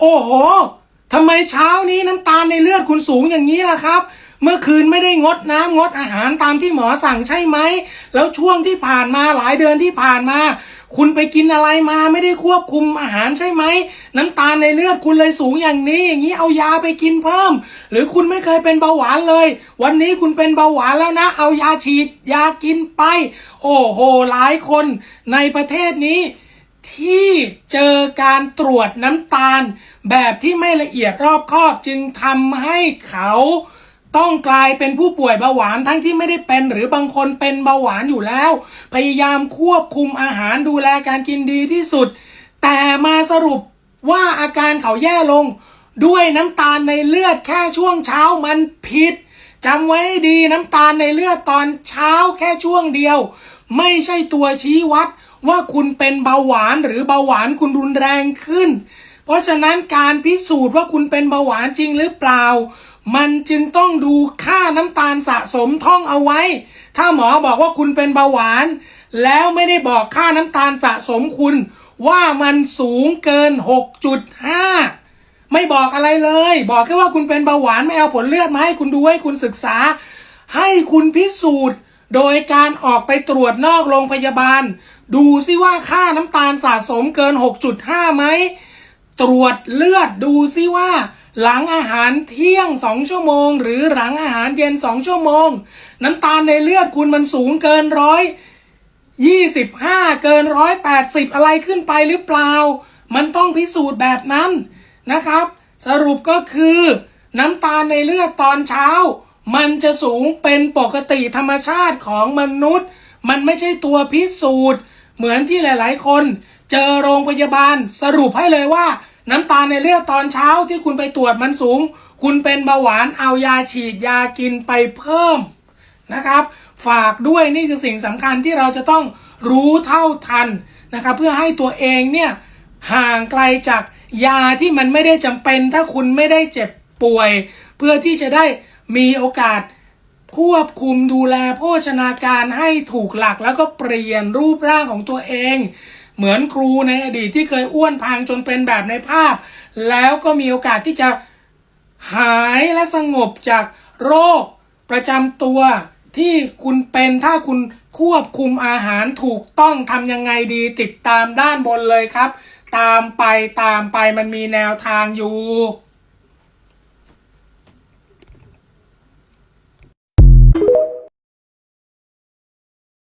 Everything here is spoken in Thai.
โอ้โหทำไมเช้านี้น้ำตาลในเลือดคุณสูงอย่างนี้ล่ะครับ เมื่อคืนไม่ได้งดน้ำงดอาหารตามที่หมอสั่งใช่ไหม แล้วช่วงที่ผ่านมาหลายเดือนที่ผ่านมา คุณไปกินอะไรมาไม่ได้ควบคุมอาหารใช่ไหม น้ำตาลในเลือดคุณเลยสูงอย่างนี้ อย่างนี้เอายาไปกินเพิ่ม หรือคุณไม่เคยเป็นเบาหวานเลย วันนี้คุณเป็นเบาหวานแล้วนะ เอายาฉีด ยากินไป โอ้โหหลายคนในประเทศนี้ ที่เจอการตรวจน้ำตาล แบบที่ไม่ละเอียดรอบคอบจึงทำให้เขาต้องกลายเป็นผู้ป่วยเบาหวานทั้งที่ไม่ได้เป็นหรือบางคนเป็นเบาหวานอยู่แล้ว พยายามควบคุมอาหารดูแลการกินดีที่สุด แต่มาสรุปว่าอาการเขาแย่ลง ด้วยน้ำตาลในเลือดแค่ช่วงเช้ามันผิดจำไว้ดีน้ำตาลในเลือดตอนเช้าแค่ช่วงเดียว ไม่ใช่ตัวชี้วัด ว่าคุณเป็นเบาหวานหรือเบาหวานคุณรุนแรงขึ้น เพราะฉะนั้นการพิสูจน์ว่าคุณเป็นเบาหวานจริงหรือเปล่า มันจึงต้องดูค่าน้ำตาลสะสมท่องเอาไว้ ถ้าหมอบอกว่าคุณเป็นเบาหวาน แล้วไม่ได้บอกค่าน้ำตาลสะสมคุณ ว่ามันสูงเกิน 6.5ไม่บอกอะไรเลย บอกแค่ว่าคุณเป็นเบาหวานไม่เอาผลเลือดมาให้คุณดูให้คุณศึกษา ให้คุณพิสูจน์ โดยการออกไปตรวจนอกโรงพยาบาล ดูซิว่าค่าน้ำตาลสะสมเกิน 6.5 ไหม ตรวจเลือดดูซิว่า หลังอาหารเที่ยง 2 ชั่วโมง หรือหลังอาหารเย็น 2 ชั่วโมง น้ำตาลในเลือดคุณมันสูงเกินร้อย25เกิน180อะไรขึ้นไปหรือเปล่า มันต้องพิสูจน์แบบนั้นนะครับ สรุปก็คือ น้ำตาลในเลือดตอนเช้า มันจะสูงเป็นปกติธรรมชาติของมนุษย์ มันไม่ใช่ตัวพิสูจน์ เหมือนที่หลาย ๆ คน เจอโรงพยาบาลสรุปให้เลยว่า น้ำตาลในเลือดตอนเช้าที่คุณไปตรวจมันสูง คุณเป็นเบาหวานเอายาฉีดยากินไปเพิ่มนะครับ ฝากด้วยนี่คือสิ่งสำคัญที่เราจะต้องรู้เท่าทันนะครับเพื่อให้ตัวเองเนี่ยห่างไกลจากยาที่มันไม่ได้จำเป็น ถ้าคุณไม่ได้เจ็บป่วย เพื่อที่จะได้ มีโอกาสควบคุมดูแลโภชนาการให้ถูกหลักแล้วก็เปลี่ยนรูปร่างของตัวเอง เหมือนครูในอดีตที่เคยอ้วนพังจนเป็นแบบในภาพ แล้วก็มีโอกาสที่จะหายและสงบจากโรคประจำตัวที่คุณเป็นถ้าคุณควบคุมอาหารถูกต้องทำยังไงดีติดตามด้านบนเลยครับ ตามไปตามไปมันมีแนวทางอยู่